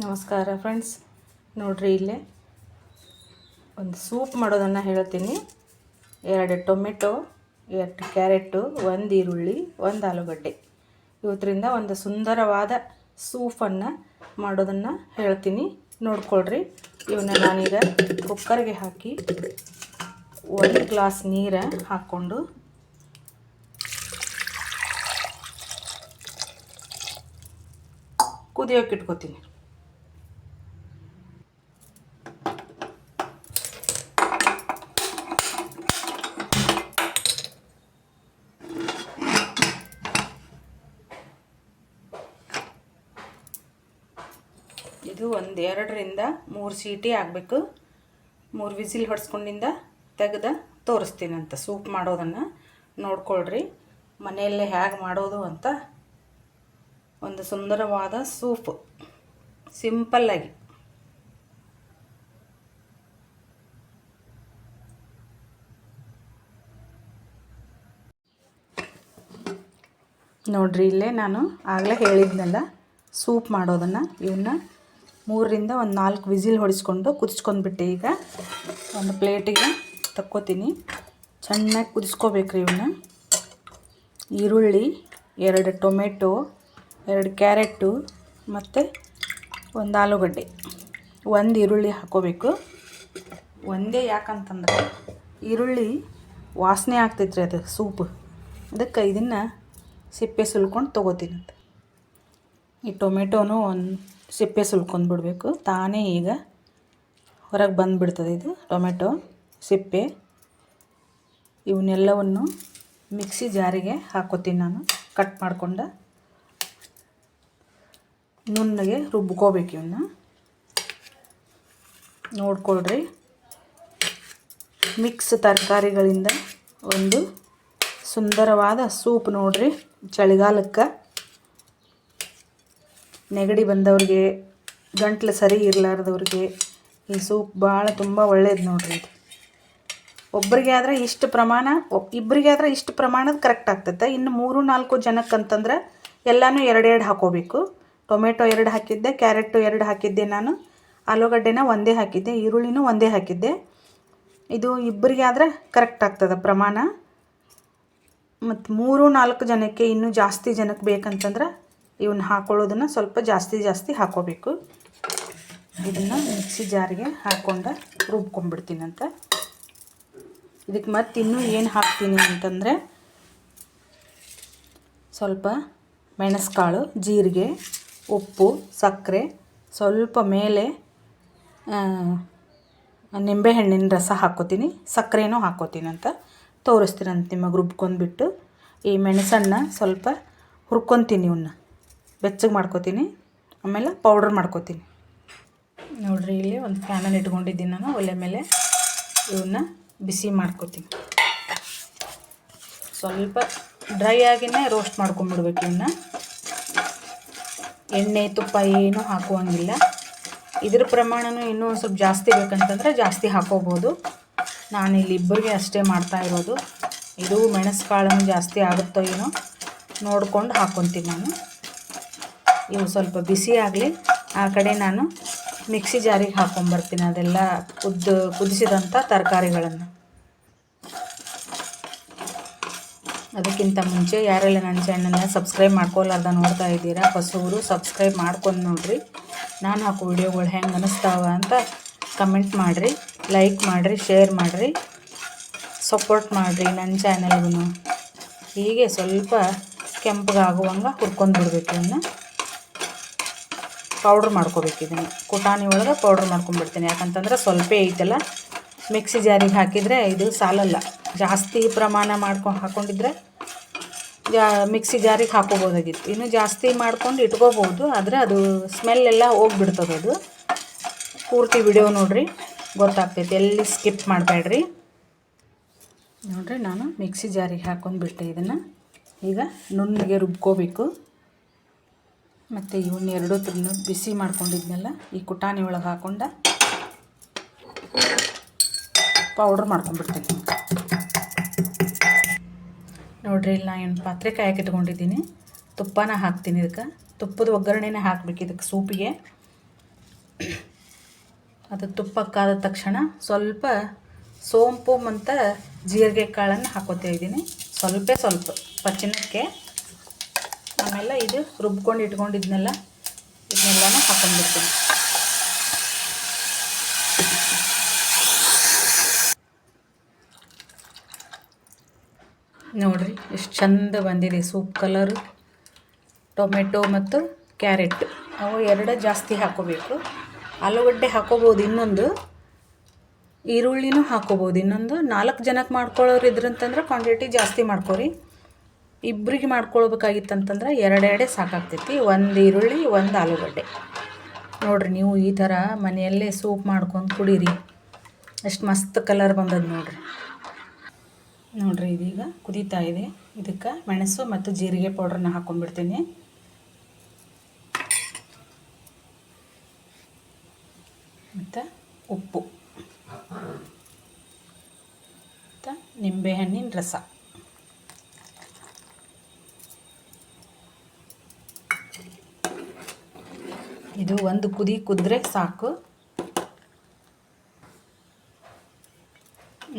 ನಮಸ್ಕಾರ ಫ್ರೆಂಡ್ಸ್ ನೋಡ್ರಿ ಇಲ್ಲೇ ಒಂದು ಸೂಪ್ ಮಾಡೋದನ್ನು ಹೇಳ್ತೀನಿ. ಎರಡು ಟೊಮೆಟೊ, ಎರಡು ಕ್ಯಾರೆಟು, ಒಂದು ಈರುಳ್ಳಿ, ಒಂದು ಆಲೂಗಡ್ಡೆ. ಇವತ್ತರಿಂದ ಒಂದು ಸುಂದರವಾದ ಸೂಪನ್ನು ಮಾಡೋದನ್ನು ಹೇಳ್ತೀನಿ. ನೋಡ್ಕೊಳ್ರಿ. ಇವನ್ನ ನಾನೀಗ ಕುಕ್ಕರ್ಗೆ ಹಾಕಿ ಒಂದು ಗ್ಲಾಸ್ ನೀರು ಹಾಕ್ಕೊಂಡು ಕುದಿಯೋಕೆ ಇಟ್ಕೊತೀನಿ. ಇದು ಒಂದು ಎರಡರಿಂದ ಮೂರು ಸೀಟಿ ಆಗಬೇಕು. ಮೂರು ವಿಸಿಲ್ ಹೊಡ್ಸ್ಕೊಂಡಿಂದ ತೆಗೆದು ತೋರಿಸ್ತೀನಂತ ಸೂಪ್ ಮಾಡೋದನ್ನು. ನೋಡ್ಕೊಳ್ರಿ, ಮನೆಯಲ್ಲೇ ಹೇಗೆ ಮಾಡೋದು ಅಂತ. ಒಂದು ಸುಂದರವಾದ ಸೂಪ್ ಸಿಂಪಲ್ಲಾಗಿ ನೋಡ್ರಿ, ಇಲ್ಲೇ ನಾನು ಆಗಲೇ ಹೇಳಿದ್ನಲ್ಲ, ಸೂಪ್ ಮಾಡೋದನ್ನು ಇವನ್ನ ಮೂರರಿಂದ ಒಂದು ನಾಲ್ಕು ವಿಸಿಲ್ ಹೊಡಿಸ್ಕೊಂಡು ಕುದಿಸ್ಕೊಂಡ್ಬಿಟ್ಟೆ ಈಗ. ಒಂದು ಪ್ಲೇಟಿಗೆ ತಕ್ಕೋತೀನಿ. ಚೆನ್ನಾಗಿ ಕುದಿಸ್ಕೋಬೇಕ್ರಿ ಇವನ್ನ ಈರುಳ್ಳಿ, ಎರಡು ಟೊಮೆಟೊ, ಎರಡು ಕ್ಯಾರೆಟು ಮತ್ತು ಒಂದು ಆಲೂಗಡ್ಡೆ. ಒಂದು ಈರುಳ್ಳಿ ಹಾಕೋಬೇಕು. ಒಂದೇ ಯಾಕಂತಂದ್ರೆ ಈರುಳ್ಳಿ ವಾಸನೆ ಆಗ್ತೈತ್ರಿ ಅದು, ಸೂಪ್. ಅದಕ್ಕೆ ಇದನ್ನು ಸಿಪ್ಪೆ ಸುಲ್ಕೊಂಡು ತೊಗೋತೀನಿ ಈ ಟೊಮೆಟೊನೂ ಒಂದು ಸಿಪ್ಪೆ ಸುಲ್ಕೊಂಡು ಬಿಡಬೇಕು. ತಾನೇ ಈಗ ಹೊರಗೆ ಬಂದುಬಿಡ್ತದೆ ಇದು ಟೊಮೆಟೊ ಸಿಪ್ಪೆ. ಇವನ್ನೆಲ್ಲವನ್ನು ಮಿಕ್ಸಿ ಜಾರಿಗೆ ಹಾಕೋತೀನಿ ನಾನು. ಕಟ್ ಮಾಡಿಕೊಂಡು ನುಣ್ಣಗೆ ರುಬ್ಕೋಬೇಕು ಇವನ್ನ ನೋಡ್ಕೊಳ್ರಿ. ಮಿಕ್ಸ್ ತರಕಾರಿಗಳಿಂದ ಒಂದು ಸುಂದರವಾದ ಸೂಪ್ ನೋಡ್ರಿ. ಚಳಿಗಾಲಕ್ಕೆ. ನೆಗಡಿ ಬಂದವ್ರಿಗೆ, ಗಂಟ್ಲು ಸರಿ ಇರಲಾರ್ದವ್ರಿಗೆ ಈ ಸೂಪ್ ಭಾಳ ತುಂಬ ಒಳ್ಳೇದು ನೋಡ್ರಿ ಇದು. ಒಬ್ಬರಿಗೆ ಆದರೆ ಇಷ್ಟು ಪ್ರಮಾಣ ಇಬ್ಬರಿಗೆ ಆದರೆ ಇಷ್ಟು ಪ್ರಮಾಣದ ಕರೆಕ್ಟ್ ಆಗ್ತೈತೆ. ಇನ್ನು ಮೂರು, ನಾಲ್ಕು ಜನಕ್ಕಂತಂದ್ರೆ ಎಲ್ಲನೂ ಎರಡೆರಡು ಹಾಕೋಬೇಕು. ಟೊಮೆಟೊ ಎರಡು ಹಾಕಿದ್ದೆ ಕ್ಯಾರೆಟು ಎರಡು ಹಾಕಿದ್ದೆ ನಾನು, ಆಲೂಗಡ್ಡೆನ ಒಂದೇ ಹಾಕಿದ್ದೆ, ಈರುಳ್ಳಿನೂ ಒಂದೇ ಹಾಕಿದ್ದೆ. ಇದು ಇಬ್ಬರಿಗೆ ಆದರೆ ಕರೆಕ್ಟ್ ಆಗ್ತದೆ ಪ್ರಮಾಣ. ಮತ್ತು ಮೂರು, ನಾಲ್ಕು ಜನಕ್ಕೆ ಇನ್ನೂ ಜಾಸ್ತಿ ಜನಕ್ಕೆ ಬೇಕಂತಂದ್ರೆ ಇವನ್ನ ಹಾಕೊಳ್ಳೋದನ್ನು ಸ್ವಲ್ಪ ಜಾಸ್ತಿ ಜಾಸ್ತಿ ಹಾಕೋಬೇಕು ಇದನ್ನು ಮಿಕ್ಸಿ ಜಾರಿಗೆ ಹಾಕ್ಕೊಂಡು ರುಬ್ಕೊಂಡ್ಬಿಡ್ತೀನಂತ. ಇದಕ್ಕೆ ಮತ್ತೆ ಇನ್ನೂ ಏನು ಹಾಕ್ತೀನಿ ಅಂತಂದರೆ ಸ್ವಲ್ಪ ಮೆಣಸ್ಕಾಳು, ಜೀರಿಗೆ, ಉಪ್ಪು, ಸಕ್ಕರೆ, ಸ್ವಲ್ಪ ಮೇಲೆ ನಿಂಬೆಹಣ್ಣಿನ ರಸ ಹಾಕ್ಕೋತೀನಿ. ಸಕ್ಕರೆನೂ ಹಾಕೋತೀನಿ ಅಂತ ತೋರಿಸ್ತೀನಂತ ನಿಮಗೆ ರುಬ್ಕೊಂಡ್ಬಿಟ್ಟು. ಈ ಮೆಣಸನ್ನು ಸ್ವಲ್ಪ ಹುರ್ಕೊತೀನಿ ಇವನ್ನ. ಬೆಚ್ಚಗೆ ಮಾಡ್ಕೋತೀನಿ. ಆಮೇಲೆ ಪೌಡ್ರ್ ಮಾಡ್ಕೋತೀನಿ. ನೋಡಿರಿ, ಇಲ್ಲಿ ಒಂದು ಫ್ಯಾನಲ್ಲಿ ಇಟ್ಕೊಂಡಿದ್ದೀನಿ ನಾನು. ಒಲೆ ಮೇಲೆ ಇವನ್ನ ಬಿಸಿ ಮಾಡ್ಕೋತೀನಿ. ಸ್ವಲ್ಪ ಡ್ರೈ ಆಗಿನೇ ರೋಸ್ಟ್ ಮಾಡ್ಕೊಂಬಿಡ್ಬೇಕು ಇವನ್ನ ಎಣ್ಣೆ, ತುಪ್ಪ ಏನೂ ಹಾಕುವಂಗಿಲ್ಲ. ಇದ್ರ ಪ್ರಮಾಣನೂ ಇನ್ನೂ ಒಂದು ಸ್ವಲ್ಪ ಜಾಸ್ತಿ ಬೇಕಂತಂದರೆ ಜಾಸ್ತಿ ಹಾಕೋಬೋದು. ನಾನು ಇಲ್ಲಿ ಇಬ್ಬರಿಗೆ ಅಷ್ಟೇ ಮಾಡ್ತಾ ಇರೋದು. ಇದು ಮೆಣಸು ಕಾಳನ್ನು ಜಾಸ್ತಿ ಆಗುತ್ತೋ ಏನೋ ನೋಡ್ಕೊಂಡು ಹಾಕ್ಕೊತೀನಿ ನಾನು. ಇವು ಸ್ವಲ್ಪ ಬಿಸಿ ಆಗಲಿ, ಆ ಕಡೆ ನಾನು ಮಿಕ್ಸಿ ಜಾರಿಗೆ ಹಾಕ್ಕೊಂಬರ್ತೀನಿ ಅದೆಲ್ಲ ಕುದ್ದು, ಕುದಿಸಿದಂಥ ತರಕಾರಿಗಳನ್ನು. ಅದಕ್ಕಿಂತ ಮುಂಚೆ ಯಾರೆಲ್ಲ ನನ್ನ ಚಾನಲ್ನ ಸಬ್ಸ್ಕ್ರೈಬ್ ಮಾಡ್ಕೊಲಾರ್ದ ನೋಡ್ತಾ ಇದ್ದೀರಾ ಹೊಸವರು ಸಬ್ಸ್ಕ್ರೈಬ್ ಮಾಡ್ಕೊಂಡು ನೋಡಿರಿ. ನಾನು ಹಾಕೋ ವಿಡಿಯೋಗಳು ಹೆಂಗೆ ಅನಿಸ್ತಾವ ಅಂತ ಕಮೆಂಟ್ ಮಾಡಿರಿ ಲೈಕ್ ಮಾಡಿರಿ ಶೇರ್ ಮಾಡಿರಿ ಸಪೋರ್ಟ್ ಮಾಡಿರಿ ನನ್ನ ಚಾನಲ್ಗೂ ಹೀಗೆ ಸ್ವಲ್ಪ ಕೆಂಪಗಾಗುವಂಗೆ ಹುರ್ಕೊಂಡು ಬಿಡಬೇಕು ಇವನ್ನ ಪೌಡ್ರ್ ಮಾಡ್ಕೋಬೇಕು ಇದನ್ನು ಕುಟಾಣಿ ಒಳಗೆ ಪೌಡ್ರ್ ಮಾಡ್ಕೊಂಡ್ಬಿಡ್ತೀನಿ. ಯಾಕಂತಂದ್ರೆ ಸ್ವಲ್ಪ ಐತಲ್ಲ, ಮಿಕ್ಸಿ ಜಾರಿಗೆ ಹಾಕಿದರೆ ಇದು ಸಾಲಲ್ಲ. ಜಾಸ್ತಿ ಪ್ರಮಾಣ ಮಾಡ್ಕೊಂಡು ಹಾಕ್ಕೊಂಡಿದ್ರೆ ಜಾ, ಮಿಕ್ಸಿ ಜಾರಿಗೆ ಹಾಕೋಬೋದಾಗಿತ್ತು. ಇನ್ನು ಜಾಸ್ತಿ ಮಾಡ್ಕೊಂಡು ಇಟ್ಕೋಬೋದು, ಆದರೆ ಅದು ಸ್ಮೆಲ್ ಎಲ್ಲ ಹೋಗ್ಬಿಡ್ತದೆ ಅದು. ಪೂರ್ತಿ ವಿಡಿಯೋ ನೋಡಿರಿ, ಗೊತ್ತಾಗ್ತೈತೆ. ಎಲ್ಲಿ ಸ್ಕಿಪ್ ಮಾಡಬೇಡ್ರಿ. ನೋಡಿರಿ, ನಾನು ಮಿಕ್ಸಿ ಜಾರಿಗೆ ಹಾಕ್ಕೊಂಡ್ಬಿಟ್ಟೆ ಇದನ್ನು. ಈಗ ನುಣ್ಣಗೆ ರುಬ್ಕೋಬೇಕು. ಮತ್ತು ಇವನ್ನ ತಿನ್ನು ಬಿಸಿ ಮಾಡ್ಕೊಂಡಿದ್ನೆಲ್ಲ, ಈ ಕುಟಾಣಿ ಒಳಗೆ ಹಾಕೊಂಡು ಪೌಡ್ರ್ ಮಾಡ್ಕೊಂಡ್ಬಿಡ್ತೀನಿ. ನೋಡ್ರಿ, ಇಲ್ಲಿ ನಾನು ಏನು ಪಾತ್ರೆ ಕಾಯಕ್ಕೆ ಇಟ್ಕೊಂಡಿದ್ದೀನಿ. ತುಪ್ಪನ ಹಾಕ್ತೀನಿ ಇದಕ್ಕೆ. ತುಪ್ಪದ ಒಗ್ಗರಣೆನೇ ಹಾಕ್ಬೇಕು ಇದಕ್ಕೆ ಸೂಪಿಗೆ. ಅದು ತುಪ್ಪಕ್ಕಾದ ತಕ್ಷಣ ಸ್ವಲ್ಪ ಸೋಂಪು ಮತ್ತು ಜೀರಿಗೆ ಕಾಳನ್ನು ಹಾಕೋತಾ ಇದ್ದೀನಿ. ಸ್ವಲ್ಪ ಸ್ವಲ್ಪ, ಪಚ್ಚನಕ್ಕೆ. ಆಮೇಲೆ ಇದು ರುಬ್ಕೊಂಡು ಇಟ್ಕೊಂಡಿದ್ನೆಲ್ಲ, ಇದನ್ನೆಲ್ಲನೂ ಹಾಕೊಂಡ್ಬಿಡ್ತೀನಿ. ನೋಡ್ರಿ, ಎಷ್ಟು ಚಂದ ಬಂದಿದೆ ಸೂಪ್ ಕಲರು. ಟೊಮೆಟೊ ಮತ್ತು ಕ್ಯಾರೆಟ್, ಅವು ಎರಡೇ ಜಾಸ್ತಿ ಹಾಕೋಬೇಕು. ಆಲೂಗಡ್ಡೆ ಹಾಕೋಬೋದು ಇನ್ನೊಂದು, ಈರುಳ್ಳಿನೂ ಹಾಕೋಬೋದು ಇನ್ನೊಂದು. ನಾಲ್ಕು ಜನಕ್ಕೆ ಮಾಡ್ಕೊಳ್ಳೋರು ಇದ್ರಂತಂದ್ರೆ ಕ್ವಾಂಟಿಟಿ ಜಾಸ್ತಿ ಮಾಡ್ಕೊರಿ. ಇಬ್ಬರಿಗೆ ಮಾಡ್ಕೊಳ್ಬೇಕಾಗಿತ್ತಂತಂದ್ರೆ ಎರಡೆರಡೆ ಸಾಕಾಗ್ತೈತಿ. ಒಂದು ಈರುಳ್ಳಿ, ಒಂದು ಆಲೂಗಡ್ಡೆ. ನೋಡಿರಿ ನೀವು ಈ ಥರ ಮನೆಯಲ್ಲೇ ಸೂಪ್ ಮಾಡ್ಕೊಂಡು ಕುಡೀರಿ. ಎಷ್ಟು ಮಸ್ತ್ ಕಲರ್ ಬಂದದ ನೋಡಿರಿ. ನೋಡಿರಿ ಇದೀಗ ಕುದೀತಾ ಇದೆ. ಇದಕ್ಕೆ ಮೆಣಸು ಮತ್ತು ಜೀರಿಗೆ ಪೌಡ್ರನ್ನ ಹಾಕ್ಕೊಂಡ್ಬಿಡ್ತೀನಿ ಮತ್ತು ಉಪ್ಪು. ಮತ್ತು ನಿಂಬೆಹಣ್ಣಿನ ರಸ. ಇದು ಒಂದು ಕುದಿ ಕುದ್ರೆ ಸಾಕು.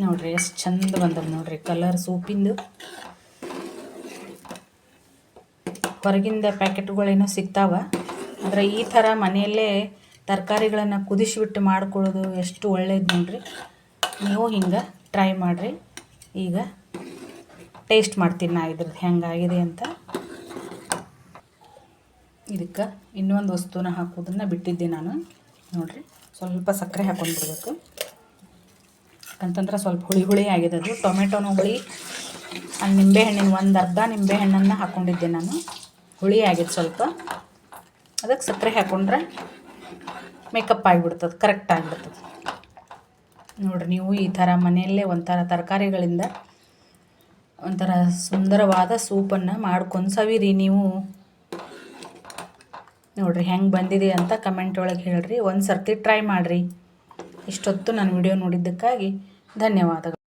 ನೋಡ್ರಿ, ಎಷ್ಟು ಚಂದ ಬಂದದ ನೋಡ್ರಿ ಕಲರ್ ಸೂಪಿಂದು. ಹೊರಗಿಂದ ಪ್ಯಾಕೆಟ್ಗಳೇನೋ ಸಿಗ್ತಾವ. ಆದರೆ ಈ ಥರ ಮನೆಯಲ್ಲೇ ತರಕಾರಿಗಳನ್ನು ಕುದಿಸಿಬಿಟ್ಟು ಮಾಡ್ಕೊಳ್ಳೋದು ಎಷ್ಟು ಒಳ್ಳೇದು ನೋಡ್ರಿ. ನೀವು ಹಿಂಗೆ ಟ್ರೈ ಮಾಡಿರಿ. ಈಗ ಟೇಸ್ಟ್ ಮಾಡ್ತೀನಿ ನಾ ಇದ್ರದ್ದು ಹೆಂಗಾಗಿದೆ ಅಂತ. ಇದಕ್ಕೆ ಇನ್ನೊಂದು ವಸ್ತುನ ಹಾಕೋದನ್ನು ಬಿಟ್ಟಿದ್ದೆ ನಾನು. ನೋಡಿರಿ, ಸ್ವಲ್ಪ ಸಕ್ಕರೆ ಹಾಕೊಂಡ್ಬಿಡ್ಬೇಕು ಯಾಕಂತಂದ್ರೆ ಸ್ವಲ್ಪ ಹುಳಿ ಹುಳಿ ಆಗಿದೆ ಅದು. ಟೊಮೆಟೊನೂ ಹುಳಿ ಅಲ್ಲಿ ನಿಂಬೆಹಣ್ಣಿನ ಒಂದು ಅರ್ಧ ನಿಂಬೆಹಣ್ಣನ್ನು ಹಾಕ್ಕೊಂಡಿದ್ದೆ ನಾನು. ಹುಳಿ ಆಗಿದೆ ಸ್ವಲ್ಪ. ಅದಕ್ಕೆ ಸಕ್ಕರೆ ಹಾಕ್ಕೊಂಡ್ರೆ ಮೇಕಪ್ ಆಗಿಬಿಡ್ತದೆ ಕರೆಕ್ಟ್ ಆಗಿಬಿಡ್ತದೆ. ನೋಡಿರಿ, ನೀವು ಈ ಥರ ಮನೆಯಲ್ಲೇ ಒಂಥರ ತರಕಾರಿಗಳಿಂದ ಒಂಥರ ಸುಂದರವಾದ ಸೂಪನ್ನು ಮಾಡ್ಕೊಂಡು ಸವಿರಿ ನೀವು. ನೋಡಿರಿ ಹೆಂಗೆ ಬಂದಿದೆ ಅಂತ ಕಮೆಂಟ್ ಒಳಗೆ ಹೇಳ್ರಿ. ಒಂದು ಸರ್ತಿ ಟ್ರೈ ಮಾಡಿರಿ. ಇಷ್ಟೊತ್ತು ನಾನು ವಿಡಿಯೋ ನೋಡಿದ್ದಕ್ಕಾಗಿ ಧನ್ಯವಾದಗಳು.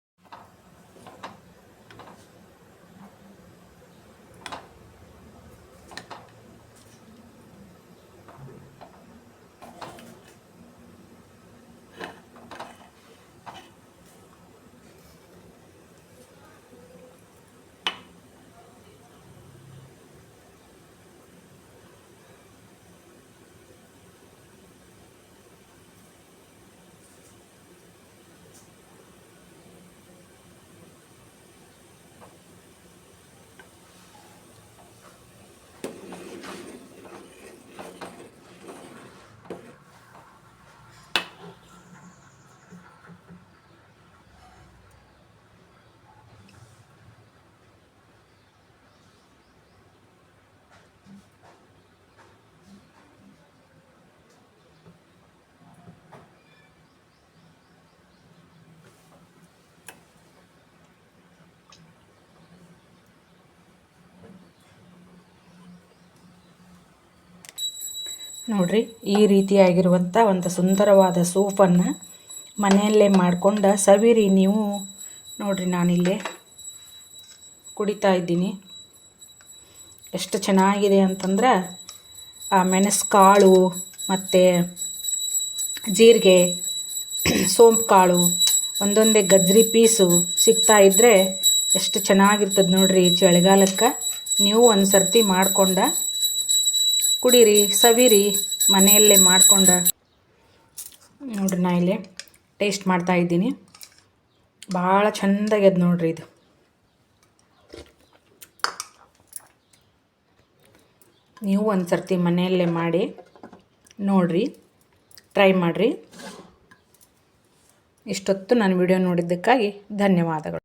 ನೋಡಿರಿ, ಈ ರೀತಿಯಾಗಿರುವಂಥ ಒಂದು ಸುಂದರವಾದ ಸೂಪನ್ನು ಮನೆಯಲ್ಲೇ ಮಾಡಿಕೊಂಡ ಸವಿರಿ ನೀವು. ನೋಡಿರಿ, ನಾನಿಲ್ಲೇ ಕುಡಿತಾ ಇದ್ದೀನಿ. ಎಷ್ಟು ಚೆನ್ನಾಗಿದೆ ಅಂತಂದ್ರೆ, ಆ ಮೆಣಸು ಕಾಳು ಮತ್ತು ಜೀರಿಗೆ, ಸೋಂಪು ಕಾಳು, ಒಂದೊಂದೇ ಗಜ್ರಿ ಪೀಸು ಸಿಗ್ತಾ ಇದ್ದರೆ ಎಷ್ಟು ಚೆನ್ನಾಗಿರ್ತದೆ ನೋಡ್ರಿ ಚಳಿಗಾಲಕ್ಕೆ. ನೀವು ಒಂದು ಸರ್ತಿ ಮಾಡ್ಕೊಂಡ ಕುಡೀರಿ, ಸವಿರಿ, ಮನೆಯಲ್ಲೇ ಮಾಡ್ಕೊಂಡ. ನೋಡ್ರಿ ನಾ ಇಲ್ಲಿ ಟೇಸ್ಟ್ ಮಾಡ್ತಾ ಇದ್ದೀನಿ. ಭಾಳ ಚೆಂದಾಗ್ಯದ ನೋಡ್ರಿ ಇದು. ನೀವು ಒಂದು ಸರ್ತಿ ಮನೆಯಲ್ಲೇ ಮಾಡಿ ನೋಡ್ರಿ ಟ್ರೈ ಮಾಡಿರಿ. ಇಷ್ಟೊತ್ತು ನಾನು ವಿಡಿಯೋ ನೋಡಿದ್ದಕ್ಕಾಗಿ ಧನ್ಯವಾದಗಳು.